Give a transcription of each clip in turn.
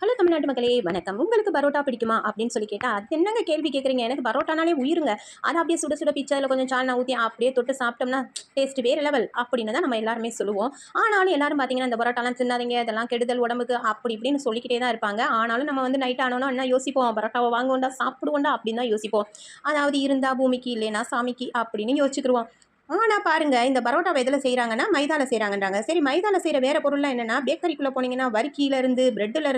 Hello தமிழ்நாட்டு மக்களே வணக்கம். உங்களுக்கு பரோட்டா பிடிக்குமா அப்படின்னு சொல்லி கேட்டால் அது என்னங்க கேள்வி கேட்குறீங்க எனக்கு பரோட்டானாலே உயிருங்க. அதை அப்படியே சுட சுட பிச்சு அதில் கொஞ்சம் சால்னா ஊற்றி அப்படியே தொட்டு சாப்பிட்டோம்னா டேஸ்ட் வேறு லெவல் அப்படின்னு தான் நம்ம எல்லாருமே சொல்லுவோம். ஆனாலும் எல்லாரும் பார்த்தீங்கன்னா இந்த பரோட்டாலாம் தின்னாதீங்க இதெல்லாம் கெடுதல் உடம்புக்கு அப்படி இப்படின்னு சொல்லிக்கிட்டே தான் இருப்பாங்க. ஆனாலும் நம்ம வந்து நைட் ஆனோன்னா என்ன யோசிப்போம்? பரோட்டாவை வாங்குவோண்டா சாப்பிடுவோண்டா அப்படின்னு தான் யோசிப்போம். அதாவது இருந்தால் பூமிக்கு இல்லைனா சாமிக்கு அப்படின்னு யோசிச்சுக்கிருவோம். ஆனால் பாருங்க இந்த பரோட்டாவை எதில் செய்கிறாங்கன்னா மைதாவில் செய்கிறாங்கன்றாங்க சரி மைதாவில் செய்கிற வேறு பொருள்லாம் என்னன்னா பேக்கரிக்குள்ளே போனீங்கன்னா வரிக்கியிலேருந்து இருந்து பிரெட்டில்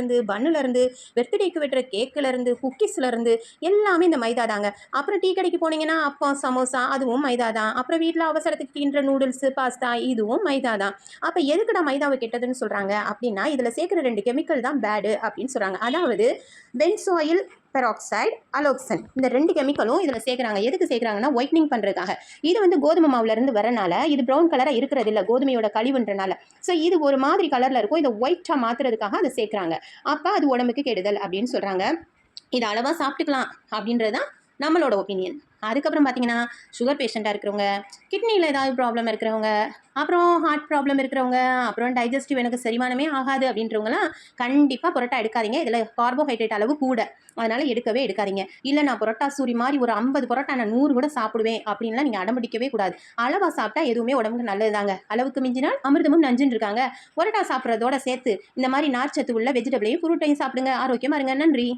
பர்த்டேக்கு வெட்டுற கேக்கிலேருந்து குக்கீஸ்லேருந்து எல்லாமே இந்த மைதா தாங்க. அப்புறம் டீ கடைக்கு போனீங்கன்னா அப்பம் சமோசா அதுவும் மைதா தான். அப்புறம் வீட்டில் அவசரத்துக்கு கின்ற நூடுல்ஸ் பாஸ்தா இதுவும் மைதா தான். அப்போ எதுக்குடா மைதாவை கெட்டதுன்னு சொல்கிறாங்க அப்படின்னா இதில் சேர்க்குற ரெண்டு கெமிக்கல் தான் பேடு அப்படின்னு சொல்கிறாங்க அதாவது பென்சாயில் பெராக்சைடு அலோக்சன். இந்த ரெண்டு கெமிக்கலும் இதில் சேர்க்குறாங்க. எதுக்கு சேர்க்குறாங்கன்னா ஒயிட்னிங் பண்ணுறதுக்காக இது வந்து கோதுமை மாவுலேருந்து வரனால இது ப்ரௌன் கலராக இருக்கிறது இல்லை கோதுமையோட கழிவுன்றனால. ஸோ இது ஒரு மாதிரி கலரில் இருக்கும். இதை ஒயிட்டாக மாற்றுறதுக்காக அதை சேர்க்குறாங்க. அப்போ அது உடம்புக்கு கெடுதல் அப்படின்னு சொல்கிறாங்க இது அளவாக சாப்பிட்டுக்கலாம் அப்படின்றது தான் நம்மளோட ஒப்பீனியன். அதுக்கப்புறம் பார்த்தீங்கன்னா சுகர் பேஷண்ட்டாக இருக்கிறவங்க கிட்னியில் ஏதாவது ப்ராப்ளம் இருக்கிறவங்க அப்புறம் ஹார்ட் ப்ராப்ளம் இருக்கிறவங்க அப்புறம் டைஜஸ்டிவ் எனக்கு செரிமானமே ஆகாது அப்படின்றவங்களாம் கண்டிப்பாக புரோட்டா எடுக்காதீங்க. இதில் கார்போஹைட்ரேட் அளவு கூட. அதனால் எடுக்கவே எடுக்காதீங்க. இல்லை நான் புரோட்டா சூரி மாதிரி ஒரு ஐம்பது புரோட்டா நான் நூறு கூட சாப்பிடுவேன் அப்படின்லாம் நீங்கள் அடம்பிடிக்கவே கூடாது. அளவாக சாப்பிட்டா எதுவுமே உடம்புக்கு நல்லதுதாங்க. அளவுக்கு மிஞ்சினால் அமிர்தமும் நஞ்சுன்னு இருக்காங்க. புரோட்டா சாப்பிட்றதோட சேர்த்து இந்த மாதிரி நார்ச்சத்து உள்ள வெஜிடபிளையும் ஃப்ரூட்டையும் சாப்பிடுங்க. ஆரோக்கியமாக இருங்க. நன்றி.